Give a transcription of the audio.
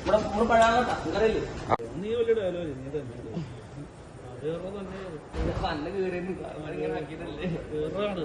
ഇവിടെ നമ്മൾ പഴാകട്ട നിങ്ങറിയില്ലേ നീ വലിയ ഡയലോഗ് നീ തന്നെ പല്ല കയറിയെന്ന് ഇങ്ങനെ ആക്കിയതല്ലേ വേറാണ്